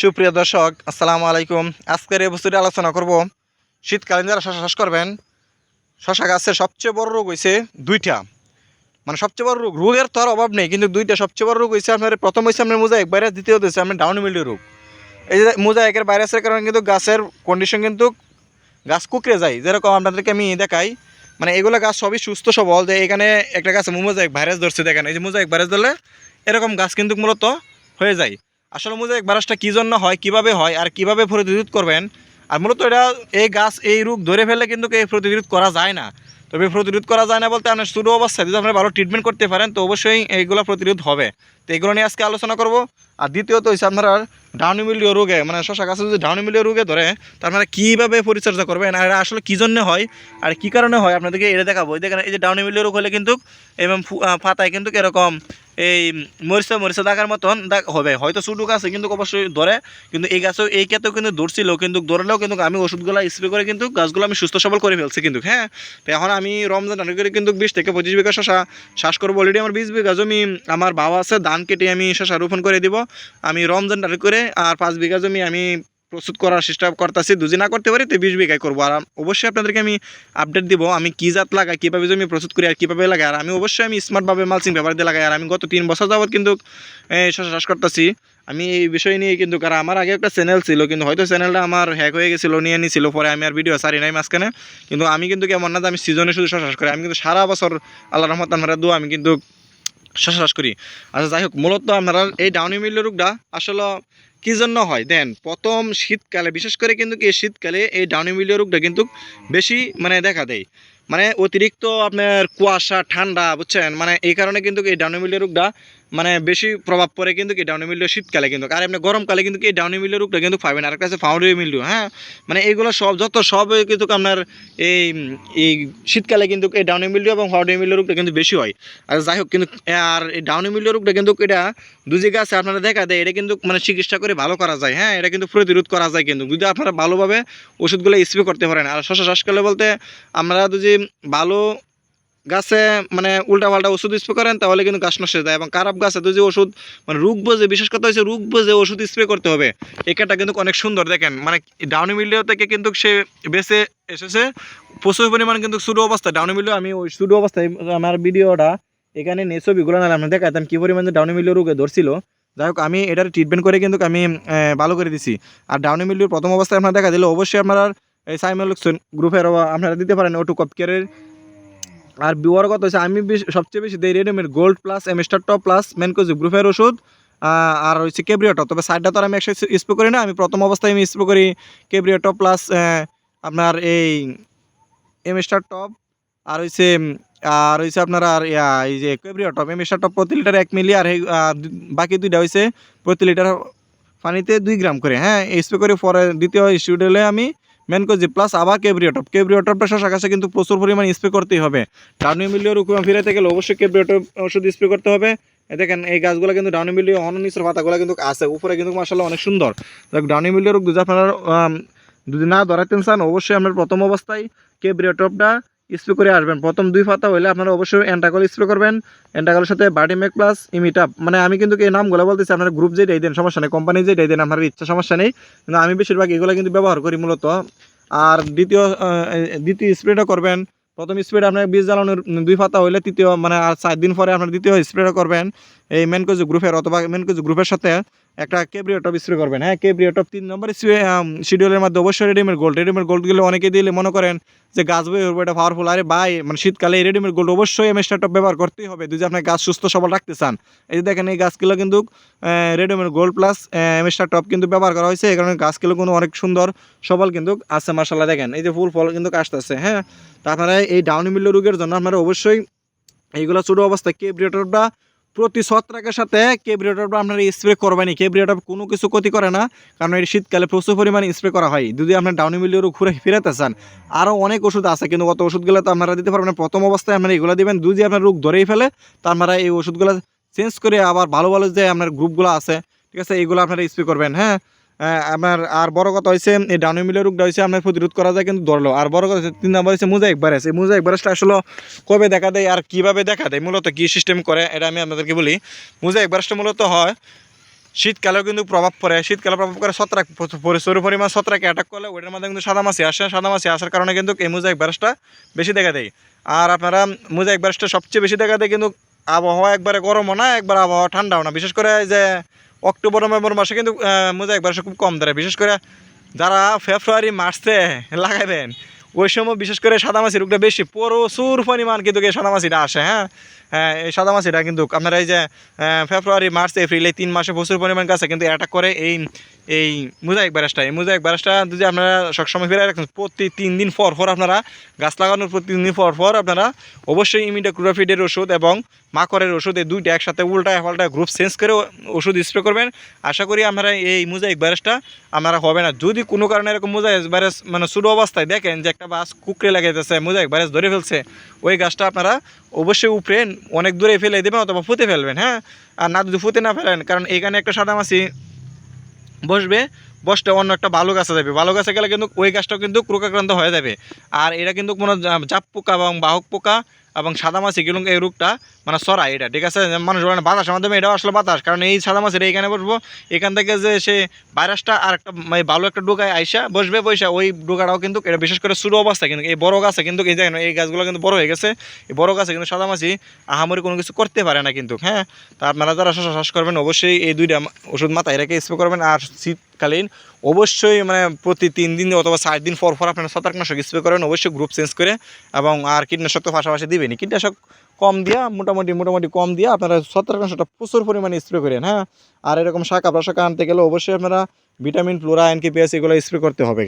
সুপ্রিয় দর্শক, আসসালামু আলাইকুম। আজকের এই বস্তুটি আলোচনা করব। শীতকালীন যারা শশা চাষ করবেন, শশা গাছের সবচেয়ে বড় রোগ হয়েছে দুইটা। মানে সবচেয়ে বড় রোগ, রোগের তো আর অভাব নেই, কিন্তু দুইটা সবচেয়ে বড় রোগ হয়েছে আপনার প্রথম হয়েছে আপনার মোজাইক, ভাইরাস, দ্বিতীয় হচ্ছে আপনার ডাউন মিল্ডিউ রোগ। এই যে মোজাইকের ভাইরাসের কারণে কিন্তু গাছের কন্ডিশন কিন্তু গাছ কুকড়ে যায়। যেরকম আপনাদেরকে আমি দেখাই মানে এগুলো গাছ সবই সুস্থ, সবল। যে এখানে একটা গাছে মোজাইক ভাইরাস ধরছে, দেখেন, এই যে মোজাইক ভাইরাস ধরলে এরকম গাছ কিন্তু মূলত হয়ে যায়। আসলে মোজাইক ভাইরাসটা কী জন্য হয়, কীভাবে হয় আর কীভাবে প্রতিরোধ করবেন? আর মূলত এটা এই গাছ, এই রোগ ধরে ফেলে কিন্তু এই প্রতিরোধ করা যায় না। তবে প্রতিরোধ করা যায় না বলতে আপনার শুরু অবস্থায় যদি আপনারা ভালো ট্রিটমেন্ট করতে পারেন, তো অবশ্যই এইগুলো প্রতিরোধ হবে। তো এগুলো নিয়ে আজকে আলোচনা করব। আর দ্বিতীয়ত হচ্ছে আপনারা ডাউনিমিলিও রোগে মানে শশা গাছে যদি ডাউনিমিলিও রোগে ধরে তো আপনারা কীভাবে পরিচর্যা করবেন আর আসলে কী জন্য হয় আর কী কারণে হয়, আপনাদেরকে এটা দেখাবো। দেখেন, এই যে ডাউনিমিলিও রোগ হলে কিন্তু এবং পাতায় কিন্তু এরকম এই মরিচা মরিচা দাগার মতন দাগ হবে। হয়তো ছোটো গাছে কিন্তু অবশ্যই ধরে। কিন্তু এই গাছেও, এই ক্ষেত্রেও কিন্তু ধরছিল, কিন্তু ধরলেও কিন্তু আমি ওষুধগুলো স্প্রে করে কিন্তু গাছগুলো আমি সুস্থ সবল করে ফেলছি কিন্তু হ্যাঁ? তো এখন আমি রমজান টানা করে কিন্তু বিশ থেকে পঁচিশ বিঘা শশা শ্বাস করব অলরেডি আমার বিশ বিঘা জমি, আমার বাবা আছে, ধান কেটে আমি শশা রোপণ করে দিব। আমি রমজান টানা করে আর পাঁচ বিঘা জমি আমি প্রস্তুত করার চেষ্টা করতেছি, দুজি না করতে পারি তো বিশ বিঘায় করব। আর অবশ্যই আপনাদেরকে আমি আপডেট দিব, আমি কী জাত লাগাই, কীভাবে জমি প্রস্তুত করি আর কীভাবে লাগাই। আর আমি অবশ্যই আমি স্মার্টভাবে মালচিং ব্যবহার দিয়ে লাগাই। আর আমি গত তিন বছর যাবত কিন্তু চাষ করতেছি। আমি এই বিষয় নিয়ে কিন্তু, কারণ আমার আগে একটা চ্যানেল ছিল, কিন্তু হয়তো চ্যানেলটা আমার হ্যাক হয়ে গেছিল, নিয়ে নিয়েছিল পরে আমি আর ভিডিও সারি নাই মাঝখানে। কিন্তু আমি কিন্তু কেমন না আমি সিজনে শুধু শশা করি, আমি কিন্তু সারা বছর আল্লাহ রহমত আমরা দু আমি কিন্তু চাষ করি। আচ্ছা যাই হোক, মূলত আপনারা এই ডাউনি মিল রোগটা আসলে কী জন্য হয়? দেন, প্রথম শীতকালে, বিশেষ করে কিন্তু কি শীতকালে এই ডাউনি মিলিয়া রোগটা কিন্তু বেশি মানে দেখা দেয়। মানে অতিরিক্ত আপনার কুয়াশা, ঠান্ডা, বুঝছেন? মানে এই কারণে কিন্তু এই ডাউনি মিলিও রোগটা মানে বেশি প্রভাব পড়ে কিন্তু কি ডাউনি মিলিও শীতকালে কিন্তু। আর এমনি গরমকালে কিন্তু এই ডাউনি মিলিও রোগটা কিন্তু পাবেন আর একটা আছে ফাউন্ডি হ্যাঁ? মানে এইগুলো সব, যত সব কিন্তু আপনার এই এই শীতকালে কিন্তু এই ডাউনি মিলিও এবং ফাউন্ডি মিলিও রোগটা কিন্তু বেশি হয়। আর যাই হোক, কিন্তু, আর এই ডাউনি মিলিও রোগটা কিন্তু এটা দুজি গাছে আপনারা দেখা দেয়, এটা কিন্তু মানে চিকিৎসা করে ভালো করা যায় হ্যাঁ? এটা কিন্তু প্রতিরোধ করা যায় কিন্তু। যদি আপনারা ভালোভাবে ওষুধগুলো স্প্রে করতে পারেন। আর শশা করলে বলতে আমরা যদি ভালো গাছে মানে উল্টা পাল্টা ওষুধ স্প্রে করেন, তাহলে কিন্তু গাছ নষ্ট যায়। এবং খারাপ গাছে যে ওষুধ মানে রোগ বোঝে, বিশেষ কথা হচ্ছে রোগ বোঝে, ওষুধ স্প্রে করতে হবে। একাটা কিন্তু অনেক সুন্দর, দেখেন। মানে ডাউনি মিলিও থেকে কিন্তু সে বেঁচে এসেছে, প্রচুর পরিমাণ কিন্তু শুরু অবস্থায় ডাউনি মিলিও আমি ওই শুরু অবস্থায় আমার ভিডিওটা এখানে নিয়ে ছবিগুলো না আমি দেখাতাম কী পরিমাণে ডাউনি মিলিও রোগে ধরছিল। যাই হোক, আমি এটার ট্রিটমেন্ট করে কিন্তু আমি ভালো করে দিছি। আর ডাউনি মিলিওর প্রথম অবস্থায় আপনারা দেখা দিলে অবশ্যই আপনারা এই সাইমেলক্সন গ্রুপের আপনারা দিতে পারেন ওটু কপকেয়ারের আর বিওয়ার কথা হচ্ছে, আমি সবচেয়ে বেশি দেই রেডমের gold plus Amistar top plus মেনকোজি গ্রুপের ওষুধ আর হচ্ছে কেব্রিওটপ তবে সাইডটা তো আমি একসাথে স্প্রে করি না, আমি প্রথম অবস্থায় আমি স্প্রে করি কেব্রিওটপ প্লাস আপনার এই এমস্টার টপ আর হচ্ছে আর হচ্ছে আপনার আর এই যে কেব্রিওটপ এমস্টার টপ প্রতি লিটার এক মিলি আর বাকি দুইটা হচ্ছে প্রতি লিটার পানিতে দুই গ্রাম করে। হ্যাঁ স্প্রে করে পরে দ্বিতীয় স্টুডিওলে আমি মেনকোজি প্লাস আবার কেব্রিওটপ কেব্রিওটপটা শশা গাছে কিন্তু প্রচুর পরিমাণ স্প্রে করতেই হবে। ডাউনি মিলিও রুকুমা ফিরাতে গেলে অবশ্যই কেব্রিওটপ ওষুধ স্প্রে করতে হবে। দেখেন, এই গাছগুলো কিন্তু ডাউনি মিলিও অননিসের পাতাগুলো কিন্তু আছে। উপরে কিন্তু মাসাল্লাহ অনেক সুন্দর। ডাউনি মিলিও রোগ যদি আপনারা যদি না ধরাতেন চান অবশ্যই আপনার প্রথম অবস্থায় কেব্রিওটপটা স্প্রে করে আসবেন। প্রথম দুই পাতা হলে আপনারা অবশ্যই অ্যান্টাকল স্প্রে করবেন। অ্যান্টাকলের সাথে বাডিমেক প্লাস ইমিটাপ মানে আমি কিন্তু এই নামগুলো বলতেছি, আপনারা গ্রুপ যেটাই দেন, সমস্যা নেই কোম্পানি যেটাই দেন, আপনার ইচ্ছা, সমস্যা নেই। কিন্তু আমি বেশিরভাগ এগুলো কিন্তু ব্যবহার করি মূলত। আর দ্বিতীয় দ্বিতীয় স্প্রেটা করবেন। প্রথম স্প্রেটা আপনার বীজ জ্বালানোর দুই পাতা হইলে তৃতীয় মানে আর চার দিন পরে আপনার দ্বিতীয় স্প্রেটা করবেন। এই মেনকোজ গ্রুপের অথবা মেনকোজ গ্রুপের সাথে একটা কেব্রিওটপ স্প্রে করবেন। হ্যাঁ কেব্রিওটপ তিন নম্বর শিডিউলের মধ্যে অবশ্যই রেডিমেড গোল্ড রেডিমেড গোল্ডগুলো অনেকে দিলে মনে করেন যে গাছ বই হবে এটা পাওয়ারফুল আরে ভাই মানে শীতকালে এই রেডিমেড গোল্ড অবশ্যই এমএসটা টপ ব্যবহার করতেই হবে। যদি আপনার গাছ সুস্থ, সবল রাখতে চান, এই যে দেখেন এই গাছগুলো কিন্তু Ridomil gold plus Amistar top কিন্তু ব্যবহার করা হয়েছে। এই কারণে গাছগুলো কিন্তু অনেক সুন্দর, সবল কিন্তু আছে মার্শাল্লাহ দেখেন, এই যে ফুল ফল কিন্তু আসতেছে হ্যাঁ? তা আপনারা এই ডাউনি মিল্ল রোগের জন্য আপনারা অবশ্যই এইগুলো ছোটো অবস্থায় কেব্রিয়েটরটা প্রতি ছত্রাকের সাথে কেব্রিয়েটরটা আপনারা স্প্রে করবেনই। কেব্রিয়েটর কোনো কিছু ক্ষতি করে না, কারণ এই শীতকালে প্রচুর পরিমাণে স্প্রে করা হয়। যদি আপনার ডাউনি মিলিয়ে ঘুরে ফিরাতে চান, আরও অনেক ওষুধ আছে, কিন্তু অত ওষুধগুলো তো আপনারা দিতে পারবেন প্রথম অবস্থায় আপনারা এগুলো দেবেন, যদি আপনার রোগ ধরেই ফেলে, তো আপনারা এই ওষুধগুলো চেঞ্জ করে আবার ভালো ভালো যে আপনার গ্রুপগুলো আছে, ঠিক আছে এইগুলো আপনারা স্প্রে করবেন হ্যাঁ? আপনার আর বড় কথা হয়েছে এই ডাউনি মিলের রোগটা হয়েছে আপনার প্রতিরোধ করা যায় কিন্তু ধরলো। আর বড় কথা তিন নম্বর হয়েছে মোজাইক ভাইরাস। এই মোজাইক ভাইরাসটা আসলে কবে দেখা দেয় আর কীভাবে দেখা দেয়, মূলত কী সিস্টেম করে, এটা আমি আপনাদেরকে বলি। মোজাইক ভাইরাসটা মূলত হয়, শীতকালেও কিন্তু প্রভাব পড়ে। শীতকালে প্রভাব করে ছত্রাক, প্রচুর পরিমাণ ছত্রাকে অ্যাটাক করলে ওইটার মধ্যে কিন্তু সাদা মাছি আসে। সাদা মাছি আসার কারণে কিন্তু এই মোজাইক ভাইরাসটা বেশি দেখা দেয়। আর আপনারা মোজাইক ভাইরাসটা সবচেয়ে বেশি দেখা দেয় কিন্তু আবহাওয়া একবারে গরমও না, একবার আবহাওয়া ঠান্ডাও না। বিশেষ করে যে অক্টোবর, নভেম্বর মাসে কিন্তু মোজা একবার খুব কম দাঁড়ায় বিশেষ করে যারা ফেব্রুয়ারি, মার্চে লাগাবেন ওই সময় বিশেষ করে সাদা মাছি রোগটা বেশি। প্রচুর পরিমাণ কিন্তু এই সাদা মাছিটা আসে হ্যাঁ? হ্যাঁ এই সাদামাছিটা কিন্তু আপনারা এই যে ফেব্রুয়ারি, মার্চ, এপ্রিল, এই তিন মাসে প্রচুর পরিমাণ গাছে কিন্তু অ্যাটাক করে। এই এই মোজাইক ভাইরাসটা এই মোজাইক ভাইরাসটা যদি আপনারা সবসময় ফিরে রাখেন প্রতি তিন দিন পর পর আপনারা গাছ লাগানোর প্রতি তিন দিন পর পর আপনারা অবশ্যই ইমিডাক্লোরাফিডের ওষুধ এবং মাকড়ের ওষুধ এই দুইটা একসাথে উল্টায় পাল্টায় গ্রুপ চেঞ্জ করে ওষুধ স্প্রে করবেন। আশা করি আপনারা এই মোজাইক ভাইরাসটা আপনারা হবে না। যদি কোনো কারণে এরকম মোজাইক ভাইরাস মানে শুরু অবস্থায় দেখেন যে একটা বাস কুকড়ে লাগাইতেছে, মোজাইক ভাইরাস ধরে ফেলছে, ওই গাছটা আপনারা অবশ্যই উপরে অনেক দূরে ফেলে দেবেন অথবা ফুতে ফেলবেন হ্যাঁ? আর না যদি ফুতে না ফেলেন, কারণ এখানে একটা সাদা মাছি বসবে বসটা অন্য একটা ভালো গাছে যাবে। ভালো গাছে গেলে কিন্তু ওই গাছটাও কিন্তু ক্রোকাক্রান্ত হয়ে যাবে। আর এরা কিন্তু কোনো জাপ পোকা এবং বাহক পোকা এবং সাদা মাছি কিন্তু এই রোগটা মানে সরাই এটা, ঠিক আছে? মানুষ বলে বাতাসের মাধ্যমে এটাও আসলে বাতাস। কারণ এই সাদা মাছের এইখানে বসবো, এখান থেকে যে সে ভাইরাসটা আর একটা মানে ভালো একটা ডোকায় আইসা বসবে বৈশা ওই ডোকাটাও কিন্তু এটা বিশেষ করে শুরু অবস্থা কিন্তু এই বড় গাছে কিন্তু এই দেখেন, এই গাছগুলো কিন্তু বড় হয়ে গেছে। এই বড় গাছে কিন্তু সাদা মাছি আহামরি কোনো কিছু করতে পারে না কিন্তু হ্যাঁ? তা আপনারা যারা শ্বাস করবেন, অবশ্যই এই দুইটা ওষুধ মাথায় রেখে স্প্রে করবেন আর শীতকালীন, অবশ্যই মানে প্রতি তিন দিন অথবা চার দিন পর পর আপনারা ছত্রাকনাশক স্প্রে করেন, অবশ্যই গ্রুপ চেঞ্জ করে এবং, আর কীটনাশক তো পাশাপাশি দিবেনি কীটনাশক কম দিয়া, মোটামুটি মোটামুটি কম দিয়া আপনারা ছত্রাকনাশকটা প্রচুর পরিমাণে স্প্রে করেন হ্যাঁ? আর এরকম শাখা প্রশাখা আনতে গেলে অবশ্যই আপনারা ভিটামিন ফ্লোরা এনকে পিএস এগুলো স্প্রে করতে হবে।